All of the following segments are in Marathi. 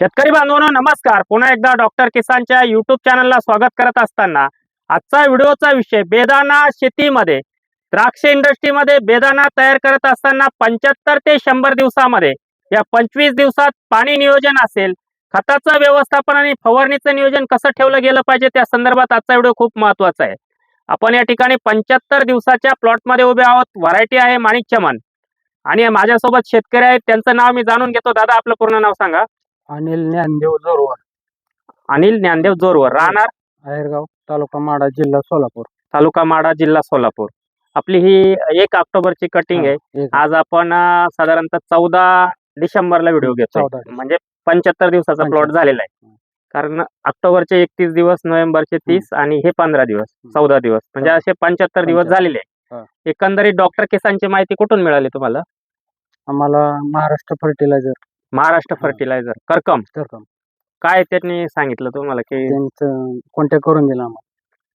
शेतकरी बांधवांनो नमस्कार. पुन्हा एकदा डॉक्टर किसानच्या युट्यूब चॅनलला स्वागत करत असताना आजचा व्हिडिओचा विषय बेदाना शेतीमध्ये. द्राक्ष इंडस्ट्रीमध्ये बेदाना तयार करत असताना पंच्याहत्तर ते शंभर दिवसामध्ये या पंचवीस दिवसात पाणी नियोजन असेल खताचं व्यवस्थापन आणि फवारणीचं नियोजन कसं ठेवलं गेलं पाहिजे त्या संदर्भात आजचा व्हिडिओ खूप महत्त्वाचा आहे. आपण या ठिकाणी पंच्याहत्तर दिवसाच्या प्लॉटमध्ये उभे आहोत. व्हरायटी आहे माणिक चमन. आणि माझ्यासोबत शेतकरी आहेत. त्यांचं नाव मी जाणून घेतो. दादा आपलं पूर्ण नाव सांगा. अनिल ज्ञानदेव जोरवर. अनिल ज्ञानदेव जोरवर. राहणार? आहेरगाव तालुका माडा जिल्हा सोलापूर. तालुका माडा जिल्हा सोलापूर. आपली ही एक ऑक्टोबरची कटिंग आहे. एक. आज आपण अं, साधारणतः चौदा डिसेंबरला व्हिडिओ घेतो. म्हणजे पंच्याहत्तर दिवसाचा प्लॉट 75. झालेला आहे. कारण ऑक्टोबरचे एकतीस दिवस नोव्हेंबरचे तीस आणि हे पंधरा दिवस हम्म. चौदा दिवस. म्हणजे. असे पंच्याहत्तर दिवस 75. झालेले हा. आहे एकंदरीत डॉक्टर केसांची माहिती कुठून मिळाली तुम्हाला? आम्हाला महाराष्ट्र फर्टिलायझर महाराष्ट्र. फर्टिलायझर करकम. तर काय त्यांनी सांगितलं तुम्हाला की त्यांचं कॉन्टॅक्ट करून दिला आम्हाला?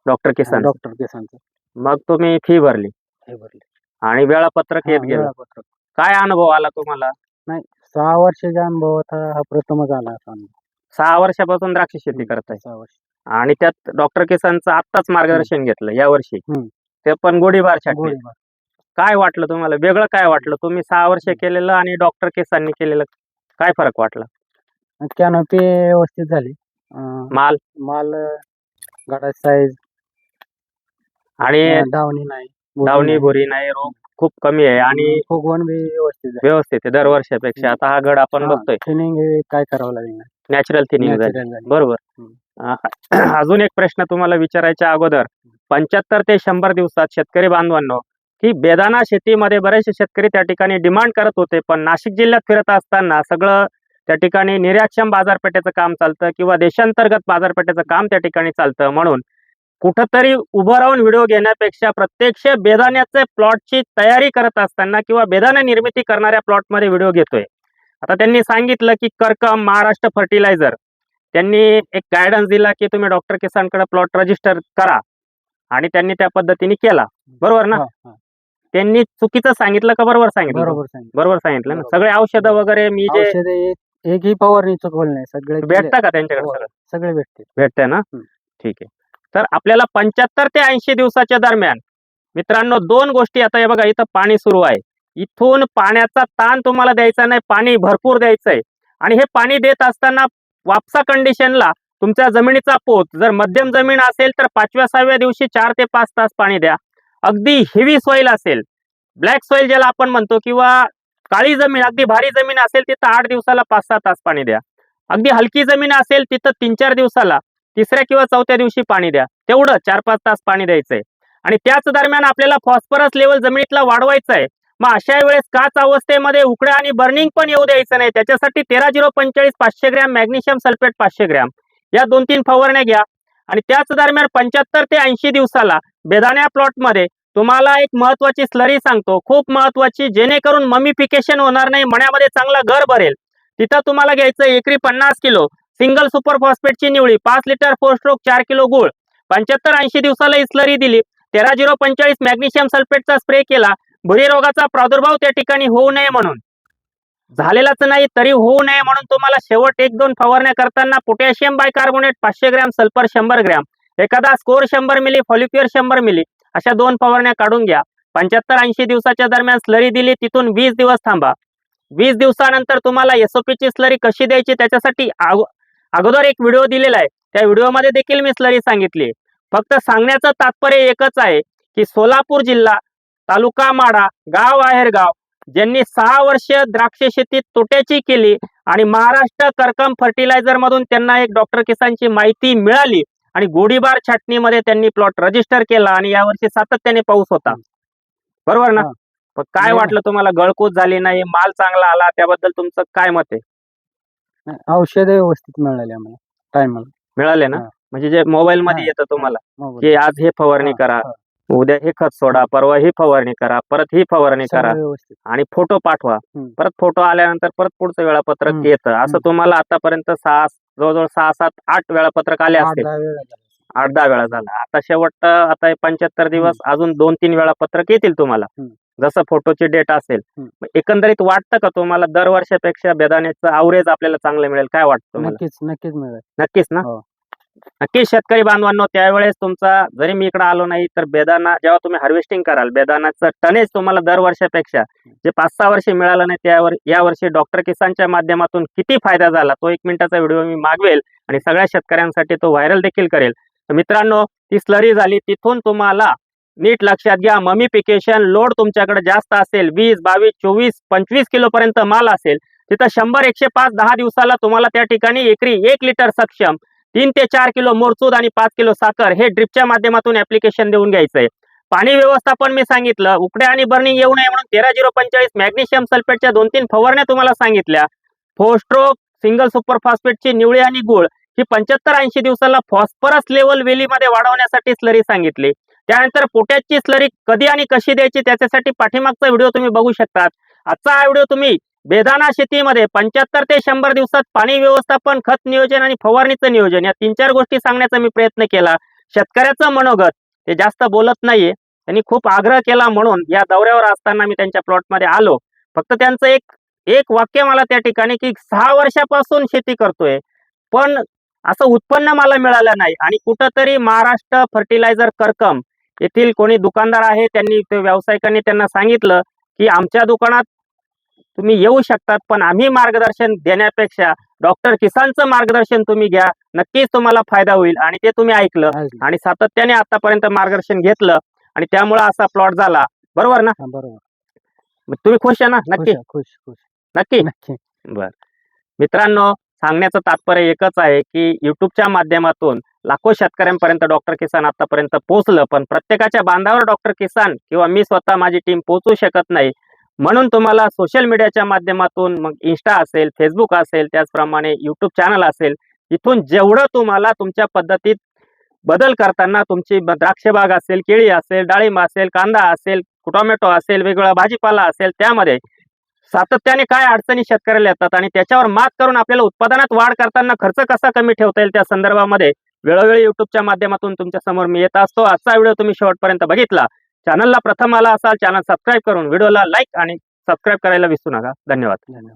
डॉक्टर किसान. डॉक्टर केसांचं मग तुम्ही फी भरली. हे भरले. आणि वेळापत्रक येत हा, गेलं. वेळापत्रक. काय अनुभव आला तुम्हाला? सहा वर्षाच्या अनुभवात हा प्रथमच आला असा अनुभव. सहा वर्षापासून द्राक्ष शेती करत आहे सहा वर्ष. आणि त्यात डॉक्टर किसानचं आत्ताच मार्गदर्शन घेतलं या वर्षी. हम्म. ते पण गोडीबार छाटणी. काय वाटलं तुम्हाला? वेगळं काय वाटलं? तुम्ही सहा वर्ष केलेलं आणि डॉक्टर किसाननी केलेलं काय फरक वाटला? कॅनोपी व्यवस्थित झाली. अं, माल? माल गाडा साईज आणि डावणी नाही. नाही. भुरी नाही रोग खूप कमी आहे आणि फुगवण बी व्यवस्थित झाली व्यवस्थित आहे दरवर्षापेक्षा. आता हा गड आपण बघतोय. थिनिंग काय करावं लागेल नॅचरल थिनिंग झाली. Natural झाली. बरोबर. अं, अजून एक प्रश्न तुम्हाला विचारायच्या अगोदर. पंच्याहत्तर ते शंभर दिवसात शेतकरी बांधवांनो की बेदाना शेतीमध्ये बरेचसे शेतकरी त्या ठिकाणी डिमांड करत होते पण नाशिक जिल्ह्यात फिरत असताना सगळं त्या ठिकाणी निर्याक्षम बाजारपेठेचं काम चालतं किंवा देशांतर्गत बाजारपेठेचं काम त्या ठिकाणी चालतं. म्हणून कुठंतरी उभं राहून व्हिडिओ घेण्यापेक्षा प्रत्यक्ष बेदाण्याचे प्लॉटची तयारी करत असताना किंवा बेदाना निर्मिती करणाऱ्या प्लॉटमध्ये व्हिडिओ घेतोय. आता त्यांनी सांगितलं की करकम महाराष्ट्र फर्टिलायझर त्यांनी एक गायडन्स दिला की तुम्ही डॉक्टर किसानकडे प्लॉट रजिस्टर करा. आणि त्यांनी त्या पद्धतीने केला. बरोबर ना? त्यांनी चुकीचं सांगितलं का बरोबर सांगितलं? बरोबर सांगितलं. बरोबर सांगितलं ना? बरोबर. सगळे औषधं वगैरे मी जे औषधे एक- एकही फवारणी चुकवली नाही. सगळे भेटता का त्यांच्याकडे हो. सगळं? सगळे भेटते भेटतंय ना? हम्म. ठीक आहे. तर आपल्याला पंच्याहत्तर ते ऐंशी दिवसाच्या दरम्यान मित्रांनो दोन गोष्टी आता हे बघा इथं पाणी सुरू आहे. इथून पाण्याचा ताण तुम्हाला द्यायचा नाही पाणी भरपूर द्यायचंय. आणि हे पाणी देत असताना वापसा कंडिशनला तुमच्या जमिनीचा पोत जर मध्यम जमीन असेल तर पाचव्या सहाव्या दिवशी चार ते पाच तास पाणी द्या. अगदी हेवी सॉईल असेल. ब्लॅक सॉईल ज्याला आपण म्हणतो किंवा काळी जमीन अगदी भारी जमीन असेल तिथं आठ दिवसाला पाच सहा तास पाणी द्या. अगदी हलकी जमीन असेल तिथं तीन चार दिवसाला तिसऱ्या किंवा चौथ्या दिवशी पाणी द्या. तेवढं चार पाच तास पाणी द्यायचंय आणि त्याच दरम्यान आपल्याला फॉस्फरस लेवल जमिनीतला वाढवायचं आहे. मग अशा वेळेस काच अवस्थेमध्ये उकड्या आणि बर्निंग पण येऊ द्यायचं नाही. त्याच्यासाठी तेरा झिरो पंचेचाळीस पाचशे ग्रॅम मॅग्नेशियम सल्फेट पाचशे ग्रॅम. या दोन तीन फवारण्या घ्या. आणि त्याच दरम्यान पंच्याहत्तर ते ऐंशी दिवसाला बेदाण्या प्लॉटमध्ये तुम्हाला एक महत्वाची स्लरी सांगतो. खूप महत्वाची जेणेकरून मम्मीफिकेशन होणार नाही मण्यामध्ये चांगला घर भरेल. तिथं तुम्हाला घ्यायचं एकरी पन्नास किलो सिंगल सुपर फॉस्फेटची निवळी पाच लिटर फोर स्ट्रोक चार किलो गुळ. पंच्याहत्तर ऐंशी दिवसाला इस्लरी स्लरी दिली. तेरा झिरो पंचेचाळीस मॅग्नेशियम सल्फेटचा स्प्रे केला. भुरी रोगाचा प्रादुर्भाव त्या ठिकाणी होऊ नये म्हणून. झालेलाच नाही तरी होऊ नये म्हणून तुम्हाला शेवट एक दोन फवारण्या करताना पोटॅशियम बायकार्बोनेट पाचशे ग्रॅम सल्फर शंभर ग्रॅम. एखादा स्कोर शंभर मिली फॉलिक्युअर शंभर मिली अशा दोन फवारण्या काढून घ्या. पंच्याहत्तर ऐंशी दिवसाच्या दरम्यान स्लरी दिली तिथून वीस दिवस थांबा. वीस दिवसानंतर तुम्हाला एसओपीची स्लरी कशी द्यायची त्याच्यासाठी अगोदर एक व्हिडिओ दिलेला आहे. त्या व्हिडिओमध्ये देखील मी स्लरी सांगितली. फक्त सांगण्याचं तात्पर्य एकच आहे की सोलापूर जिल्हा तालुका माडा गाव आहेरगाव ज्यांनी सहा वर्ष द्राक्ष शेतीत तोट्याची केली आणि महाराष्ट्र करकम फर्टिलायझर मधून त्यांना एक डॉक्टर किसानची माहिती मिळाली आणि गोडीबार छाटणीमध्ये त्यांनी प्लॉट रजिस्टर केला आणि यावर्षी सातत्याने पाऊस होता बरोबर ना हा. पण काय नाही. वाटलं तुम्हाला गळकूच झाली नाही माल चांगला आला त्याबद्दल तुमचं काय मत आहे औषधे व्यवस्थित मिळाली आम्हाला टायमाला मिळाले ना हा. म्हणजे जे मोबाईल मध्ये हा. येतं तुम्हाला. की आज हे फवारणी हा, करा हा. उद्या हे खत सोडा परवा ही फवारणी करा परत ही फवारणी करा व्यवस्थित आणि फोटो पाठवा हम्म. परत फोटो आल्यानंतर परत पुढचं वेळापत्रक हम्म. येतं असं हम्म. तुम्हाला आतापर्यंत सहा जवळजवळ सहा सात आठ वेळापत्रक आले आठ असतील दहा वेळा झाला. आठ दहा वेळा झाला आता शेवट आता पंच्याहत्तर दिवस अजून दोन तीन वेळापत्रक येतील तुम्हाला हम्म. जसं फोटोची डेट असेल. मग एकंदरीत वाटतं का तुम्हाला दरवर्षापेक्षा बेदाण्याचं आवरेज आपल्याला चांगलं मिळेल काय वाटतं तुम्हाला नक्कीच नक्कीच मिळेल नक्कीच ना हो. नक्कीच शेतकरी बांधवांनो त्यावेळेस तुमचा जरी मी इकडे आलो नाही तर बेदाना जेव्हा तुम्ही हार्वेस्टिंग कराल बेदानाचं टनेज तुम्हाला दर वर्षापेक्षा जे पाच सहा वर्ष मिळालं नाही त्यावर या वर्षी डॉक्टर किसानच्या माध्यमातून किती फायदा झाला तो एक मिनिटाचा व्हिडिओ मी मागवेल आणि सगळ्या शेतकऱ्यांसाठी तो व्हायरल देखील करेल. तर मित्रांनो ती स्लरी झाली तिथून तुम्हाला नीट लक्षात घ्या ममिफिकेशन लोड तुमच्याकडे जास्त असेल वीस बावीस चोवीस पंचवीस किलोपर्यंत माल असेल तिथं शंभर एकशे पाच दहा दिवसाला तुम्हाला त्या ठिकाणी एकरी एक लिटर सक्षम तीन ते चार किलो मोरचूद आणि पाच किलो साखर हे ड्रिपच्या माध्यमातून ऍप्लिकेशन देऊन घ्यायचंय. पाणी व्यवस्थापन मी सांगितलं उकड्या आणि बर्निंग येऊ नये म्हणून तेरा झिरो पंचेचाळीस मॅग्नेशियम सल्फेटच्या दोन तीन फवारण्या तुम्हाला सांगितल्या. फोस्ट्रोक सिंगल सुपर फॉस्फेटची निवळी आणि गुळ ही पंच्याहत्तर ऐंशी दिवसाला फॉस्फरस लेवल वेलीमध्ये वाढवण्यासाठी स्लरी सांगितली. त्यानंतर पोटॅशची स्लरी कधी आणि कशी द्यायची त्याच्यासाठी पाठीमागचा व्हिडिओ तुम्ही बघू शकतात. आजचा हा व्हिडिओ तुम्ही बेदाना शेतीमध्ये पंच्याहत्तर ते शंभर दिवसात पाणी व्यवस्थापन खत नियोजन आणि फवारणीचं नियोजन या तीन चार गोष्टी सांगण्याचा मी प्रयत्न केला. शेतकऱ्याचं मनोगत ते जास्त बोलत नाहीये. त्यांनी खूप आग्रह केला म्हणून या दौऱ्यावर असताना मी त्यांच्या प्लॉटमध्ये आलो. फक्त त्यांचं एक एक वाक्य मला त्या ठिकाणी की सहा वर्षापासून शेती करतोय. पण असं उत्पन्न मला मिळालं नाही आणि कुठंतरी महाराष्ट्र फर्टिलायझर करकम येथील कोणी दुकानदार आहे त्यांनी ते व्यावसायिकांनी त्यांना सांगितलं की आमच्या दुकानात तुम्ही येऊ शकतात पण आम्ही मार्गदर्शन देण्यापेक्षा डॉक्टर किसानचं मार्गदर्शन तुम्ही घ्या. नक्कीच तुम्हाला फायदा होईल आणि ते तुम्ही ऐकलं. आणि सातत्याने आतापर्यंत मार्गदर्शन घेतलं आणि त्यामुळे असा प्लॉट झाला. बरोबर ना? बरोबर. तुम्ही खुश आहे ना? नक्की? खुश खुश खुश. नक्की? नक्की. बर. मित्रांनो सांगण्याचं तात्पर्य एकच आहे की युट्यूबच्या माध्यमातून लाखो शेतकऱ्यांपर्यंत डॉक्टर किसान आतापर्यंत पोहोचलं पण प्रत्येकाच्या बांधावर डॉक्टर किसान किंवा मी स्वतः माझी टीम पोहोचू शकत नाही. म्हणून तुम्हाला सोशल मीडियाच्या माध्यमातून मग इन्स्टा असेल फेसबुक असेल त्याचप्रमाणे यूट्यूब चॅनल असेल इथून जेवढं तुम्हाला तुमच्या पद्धतीत बदल करताना तुमची द्राक्षबाग असेल केळी असेल डाळिंब असेल कांदा असेल टोमॅटो असेल वेगवेगळा भाजीपाला असेल त्यामध्ये सातत्याने काय अडचणी शेतकऱ्याला येतात आणि त्याच्यावर मात करून आपल्याला उत्पादनात वाढ करताना खर्च कसा कमी ठेवता येईल त्या संदर्भामध्ये वेळोवेळी युट्यूबच्या माध्यमातून तुमच्यासमोर मी येत असतो. आजचा व्हिडिओ तुम्ही शेवटपर्यंत बघितला. चॅनलला प्रथम आला असाल चॅनल सबस्क्राईब करून व्हिडिओला लाईक आणि सबस्क्राईब करायला विसरू नका. धन्यवाद. धन्यवाद.